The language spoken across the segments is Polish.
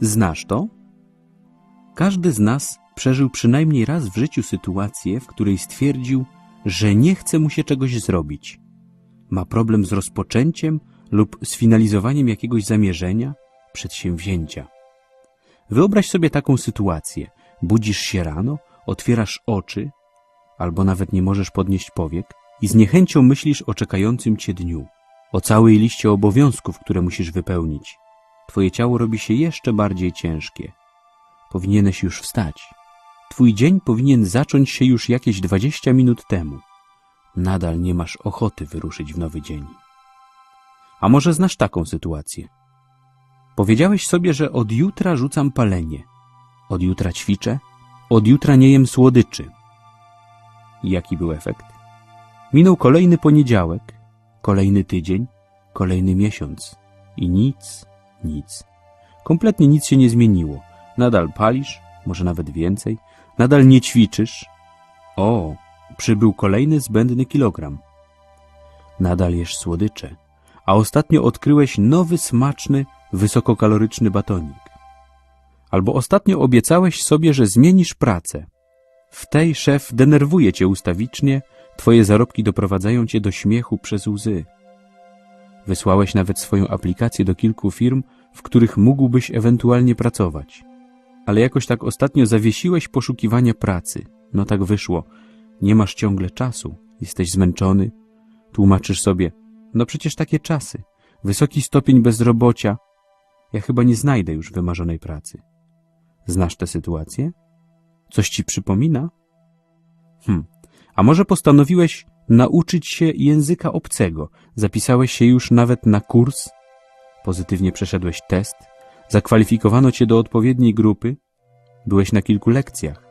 Znasz to? Każdy z nas przeżył przynajmniej raz w życiu sytuację, w której stwierdził, że nie chce mu się czegoś zrobić. Ma problem z rozpoczęciem lub sfinalizowaniem jakiegoś zamierzenia, przedsięwzięcia. Wyobraź sobie taką sytuację. Budzisz się rano, otwierasz oczy, albo nawet nie możesz podnieść powiek i z niechęcią myślisz o czekającym cię dniu, o całej liście obowiązków, które musisz wypełnić. Twoje ciało robi się jeszcze bardziej ciężkie. Powinieneś już wstać. Twój dzień powinien zacząć się już jakieś 20 minut temu. Nadal nie masz ochoty wyruszyć w nowy dzień. A może znasz taką sytuację? Powiedziałeś sobie, że od jutra rzucam palenie, od jutra ćwiczę, od jutra nie jem słodyczy. Jaki był efekt? Minął kolejny poniedziałek, kolejny tydzień, kolejny miesiąc i nic, nic. Kompletnie nic się nie zmieniło. Nadal palisz, może nawet więcej, nadal nie ćwiczysz. O, przybył kolejny zbędny kilogram. Nadal jesz słodycze, a ostatnio odkryłeś nowy smaczny, wysokokaloryczny batonik. Albo ostatnio obiecałeś sobie, że zmienisz pracę. W tej szef denerwuje cię ustawicznie, twoje zarobki doprowadzają cię do śmiechu przez łzy. Wysłałeś nawet swoją aplikację do kilku firm, w których mógłbyś ewentualnie pracować. Ale jakoś tak ostatnio zawiesiłeś poszukiwania pracy. No tak wyszło. Nie masz ciągle czasu, jesteś zmęczony. Tłumaczysz sobie, no przecież takie czasy. Wysoki stopień bezrobocia. Ja chyba nie znajdę już wymarzonej pracy. Znasz tę sytuację? Coś ci przypomina? Hm, a może postanowiłeś nauczyć się języka obcego? Zapisałeś się już nawet na kurs? Pozytywnie przeszedłeś test? Zakwalifikowano cię do odpowiedniej grupy? Byłeś na kilku lekcjach?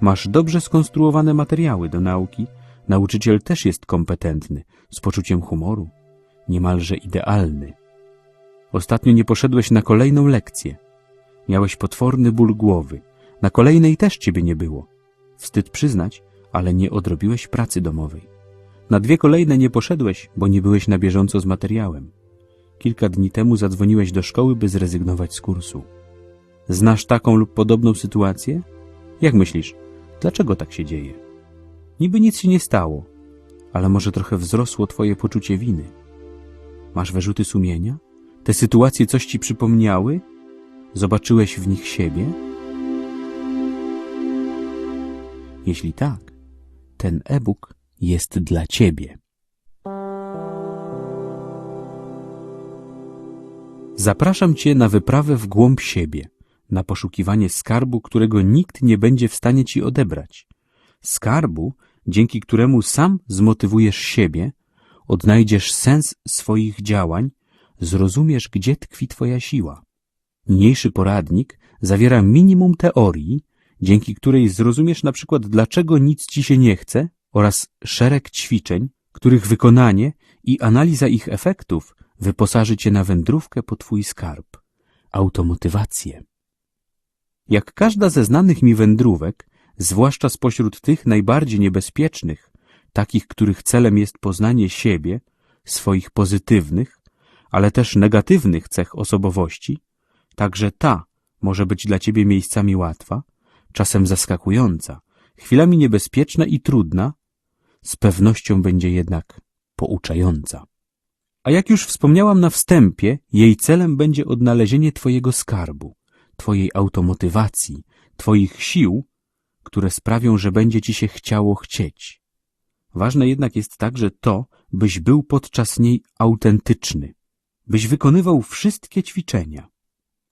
Masz dobrze skonstruowane materiały do nauki? Nauczyciel też jest kompetentny, z poczuciem humoru, niemalże idealny. Ostatnio nie poszedłeś na kolejną lekcję. Miałeś potworny ból głowy. Na kolejnej też ciebie nie było. Wstyd przyznać, ale nie odrobiłeś pracy domowej. Na dwie kolejne nie poszedłeś, bo nie byłeś na bieżąco z materiałem. Kilka dni temu zadzwoniłeś do szkoły, by zrezygnować z kursu. Znasz taką lub podobną sytuację? Jak myślisz, dlaczego tak się dzieje? Niby nic się nie stało, ale może trochę wzrosło twoje poczucie winy. Masz wyrzuty sumienia? Te sytuacje coś ci przypomniały? Zobaczyłeś w nich siebie? Jeśli tak, ten e-book jest dla ciebie. Zapraszam cię na wyprawę w głąb siebie, na poszukiwanie skarbu, którego nikt nie będzie w stanie ci odebrać. Skarbu, dzięki któremu sam zmotywujesz siebie, odnajdziesz sens swoich działań, zrozumiesz, gdzie tkwi twoja siła. Niniejszy poradnik zawiera minimum teorii, dzięki której zrozumiesz na przykład, dlaczego nic ci się nie chce oraz szereg ćwiczeń, których wykonanie i analiza ich efektów wyposaży cię na wędrówkę po twój skarb. Automotywację. Jak każda ze znanych mi wędrówek, zwłaszcza spośród tych najbardziej niebezpiecznych, takich, których celem jest poznanie siebie, swoich pozytywnych, ale też negatywnych cech osobowości, także ta może być dla ciebie miejscami łatwa, czasem zaskakująca, chwilami niebezpieczna i trudna, z pewnością będzie jednak pouczająca. A jak już wspomniałam na wstępie, jej celem będzie odnalezienie Twojego skarbu, Twojej automotywacji, Twoich sił, które sprawią, że będzie Ci się chciało chcieć. Ważne jednak jest także to, byś był podczas niej autentyczny, byś wykonywał wszystkie ćwiczenia.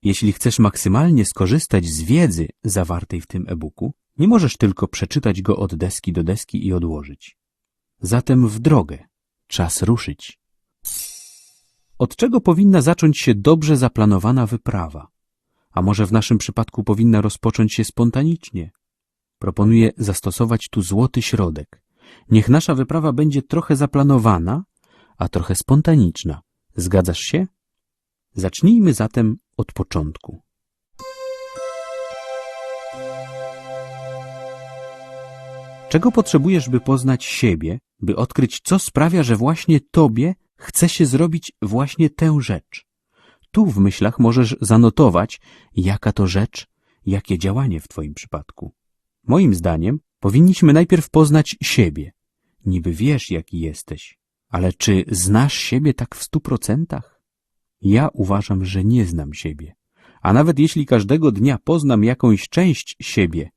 Jeśli chcesz maksymalnie skorzystać z wiedzy zawartej w tym e-booku, nie możesz tylko przeczytać go od deski do deski i odłożyć. Zatem w drogę. Czas ruszyć. Od czego powinna zacząć się dobrze zaplanowana wyprawa? A może w naszym przypadku powinna rozpocząć się spontanicznie? Proponuję zastosować tu złoty środek. Niech nasza wyprawa będzie trochę zaplanowana, a trochę spontaniczna. Zgadzasz się? Zacznijmy zatem od początku. Czego potrzebujesz, by poznać siebie, by odkryć, co sprawia, że właśnie tobie chce się zrobić właśnie tę rzecz? Tu w myślach możesz zanotować, jaka to rzecz, jakie działanie w Twoim przypadku. Moim zdaniem powinniśmy najpierw poznać siebie. Niby wiesz, jaki jesteś, ale czy znasz siebie tak w stu procentach? Ja uważam, że nie znam siebie. A nawet jeśli każdego dnia poznam jakąś część siebie,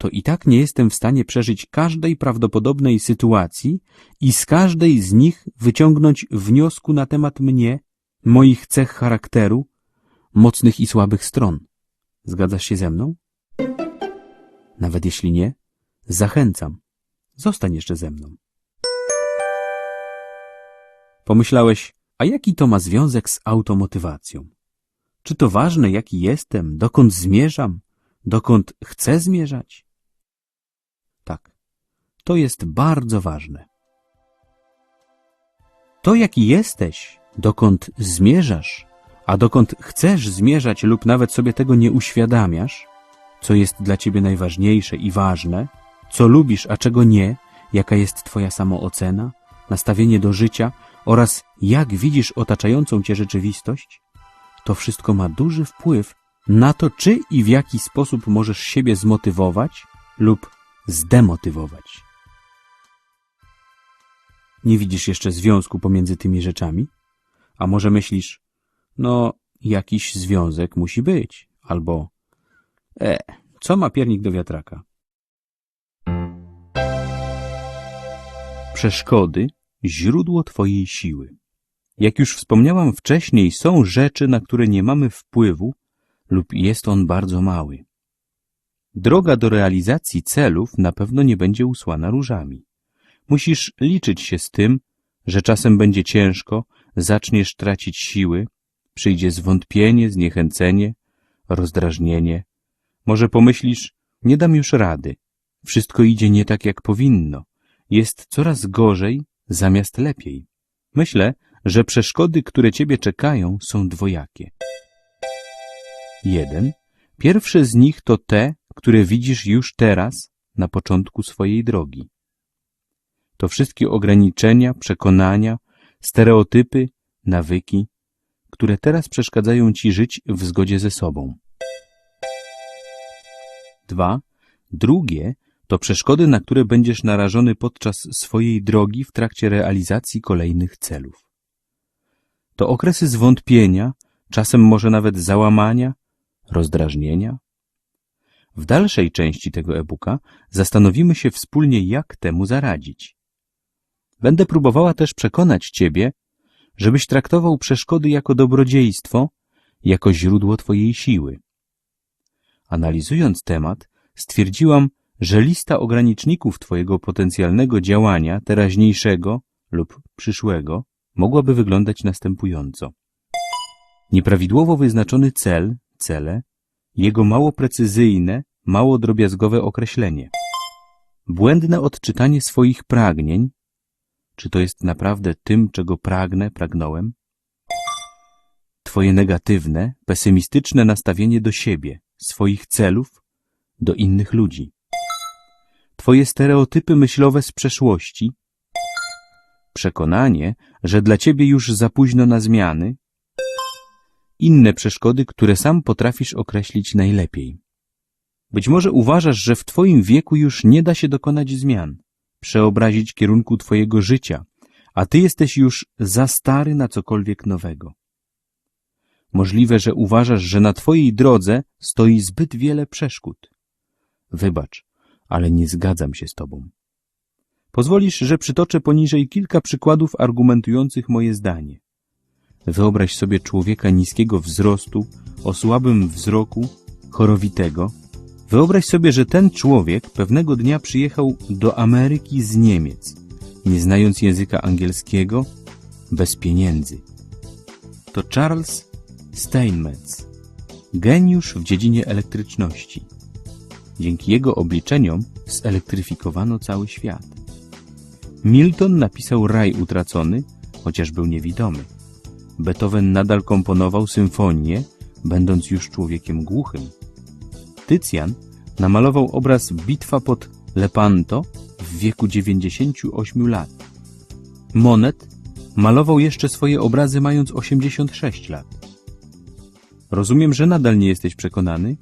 to i tak nie jestem w stanie przeżyć każdej prawdopodobnej sytuacji i z każdej z nich wyciągnąć wniosku na temat mnie, moich cech charakteru, mocnych i słabych stron. Zgadzasz się ze mną? Nawet jeśli nie, zachęcam. Zostań jeszcze ze mną. Pomyślałeś, a jaki to ma związek z automotywacją? Czy to ważne, jaki jestem, dokąd zmierzam, dokąd chcę zmierzać? To jest bardzo ważne. To, jaki jesteś, dokąd zmierzasz, a dokąd chcesz zmierzać lub nawet sobie tego nie uświadamiasz, co jest dla ciebie najważniejsze i ważne, co lubisz, a czego nie, jaka jest twoja samoocena, nastawienie do życia oraz jak widzisz otaczającą cię rzeczywistość, to wszystko ma duży wpływ na to, czy i w jaki sposób możesz siebie zmotywować lub zdemotywować. Nie widzisz jeszcze związku pomiędzy tymi rzeczami? A może myślisz, no, jakiś związek musi być, albo e, co ma piernik do wiatraka? Przeszkody źródło Twojej siły. Jak już wspomniałam wcześniej, są rzeczy, na które nie mamy wpływu lub jest on bardzo mały. Droga do realizacji celów na pewno nie będzie usłana różami. Musisz liczyć się z tym, że czasem będzie ciężko, zaczniesz tracić siły, przyjdzie zwątpienie, zniechęcenie, rozdrażnienie. Może pomyślisz, nie dam już rady, wszystko idzie nie tak jak powinno, jest coraz gorzej zamiast lepiej. Myślę, że przeszkody, które ciebie czekają, są dwojakie. Jeden. Pierwsze z nich to te, które widzisz już teraz, na początku swojej drogi. To wszystkie ograniczenia, przekonania, stereotypy, nawyki, które teraz przeszkadzają ci żyć w zgodzie ze sobą. Dwa. Drugie to przeszkody, na które będziesz narażony podczas swojej drogi w trakcie realizacji kolejnych celów. To okresy zwątpienia, czasem może nawet załamania, rozdrażnienia. W dalszej części tego e-booka zastanowimy się wspólnie, jak temu zaradzić. Będę próbowała też przekonać Ciebie, żebyś traktował przeszkody jako dobrodziejstwo, jako źródło Twojej siły. Analizując temat, stwierdziłam, że lista ograniczników Twojego potencjalnego działania, teraźniejszego lub przyszłego, mogłaby wyglądać następująco. Nieprawidłowo wyznaczony cel, cele, jego mało precyzyjne, mało drobiazgowe określenie. Błędne odczytanie swoich pragnień, czy to jest naprawdę tym, czego pragnę, pragnąłem? Twoje negatywne, pesymistyczne nastawienie do siebie, swoich celów, do innych ludzi. Twoje stereotypy myślowe z przeszłości, przekonanie, że dla ciebie już za późno na zmiany, inne przeszkody, które sam potrafisz określić najlepiej. Być może uważasz, że w twoim wieku już nie da się dokonać zmian, przeobrazić kierunku twojego życia, a ty jesteś już za stary na cokolwiek nowego. Możliwe, że uważasz, że na twojej drodze stoi zbyt wiele przeszkód. Wybacz, ale nie zgadzam się z tobą. Pozwolisz, że przytoczę poniżej kilka przykładów argumentujących moje zdanie. Wyobraź sobie człowieka niskiego wzrostu, o słabym wzroku, chorowitego. Wyobraź sobie, że ten człowiek pewnego dnia przyjechał do Ameryki z Niemiec, nie znając języka angielskiego, bez pieniędzy. To Charles Steinmetz, geniusz w dziedzinie elektryczności. Dzięki jego obliczeniom zelektryfikowano cały świat. Milton napisał Raj utracony, chociaż był niewidomy. Beethoven nadal komponował symfonię, będąc już człowiekiem głuchym. Tycjan namalował obraz Bitwa pod Lepanto w wieku 98 lat. Monet malował jeszcze swoje obrazy mając 86 lat. Rozumiem, że nadal nie jesteś przekonany?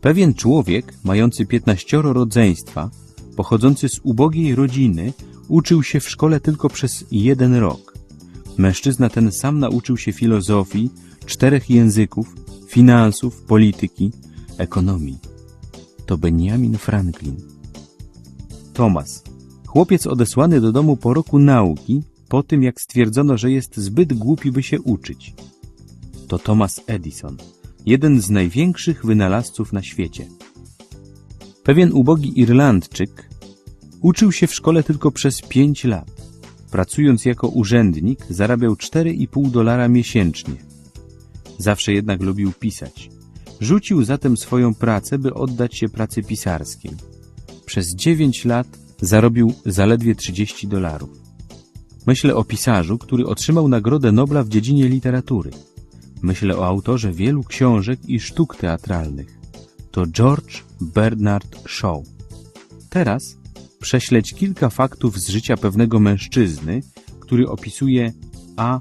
Pewien człowiek, mający piętnaścioro rodzeństwa, pochodzący z ubogiej rodziny, uczył się w szkole tylko przez jeden rok. Mężczyzna ten sam nauczył się filozofii, czterech języków, finansów, polityki, ekonomii. To Benjamin Franklin. Thomas, chłopiec odesłany do domu po roku nauki, po tym jak stwierdzono, że jest zbyt głupi, by się uczyć. To Thomas Edison, jeden z największych wynalazców na świecie. Pewien ubogi Irlandczyk uczył się w szkole tylko przez pięć lat. Pracując jako urzędnik, zarabiał 4,5 dolara miesięcznie. Zawsze jednak lubił pisać. Rzucił zatem swoją pracę, by oddać się pracy pisarskiej. Przez 9 lat zarobił zaledwie 30 dolarów. Myślę o pisarzu, który otrzymał Nagrodę Nobla w dziedzinie literatury. Myślę o autorze wielu książek i sztuk teatralnych. To George Bernard Shaw. Teraz prześleć kilka faktów z życia pewnego mężczyzny, który opisuje A.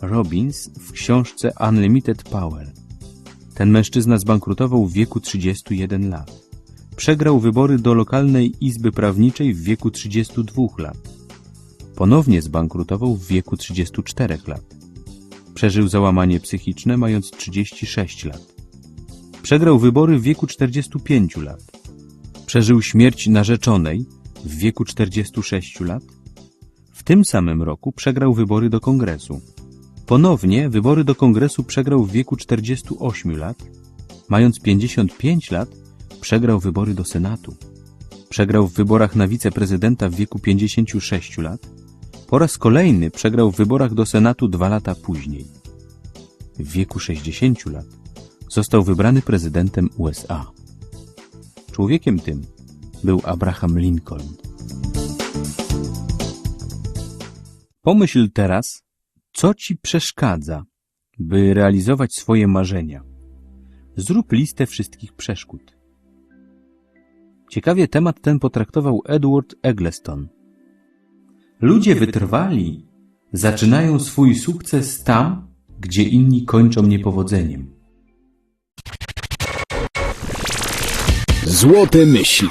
Robbins w książce Unlimited Power. Ten mężczyzna zbankrutował w wieku 31 lat. Przegrał wybory do lokalnej izby prawniczej w wieku 32 lat. Ponownie zbankrutował w wieku 34 lat. Przeżył załamanie psychiczne mając 36 lat. Przegrał wybory w wieku 45 lat. Przeżył śmierć narzeczonej w wieku 46 lat. W tym samym roku przegrał wybory do kongresu. Ponownie wybory do kongresu przegrał w wieku 48 lat. Mając 55 lat, przegrał wybory do senatu. Przegrał w wyborach na wiceprezydenta w wieku 56 lat. Po raz kolejny przegrał w wyborach do senatu dwa lata później. W wieku 60 lat został wybrany prezydentem USA. Człowiekiem tym był Abraham Lincoln. Pomyśl teraz, co ci przeszkadza, by realizować swoje marzenia. Zrób listę wszystkich przeszkód. Ciekawie temat ten potraktował Edward Eggleston. Ludzie wytrwali zaczynają swój sukces tam, gdzie inni kończą niepowodzeniem. Złote myśli.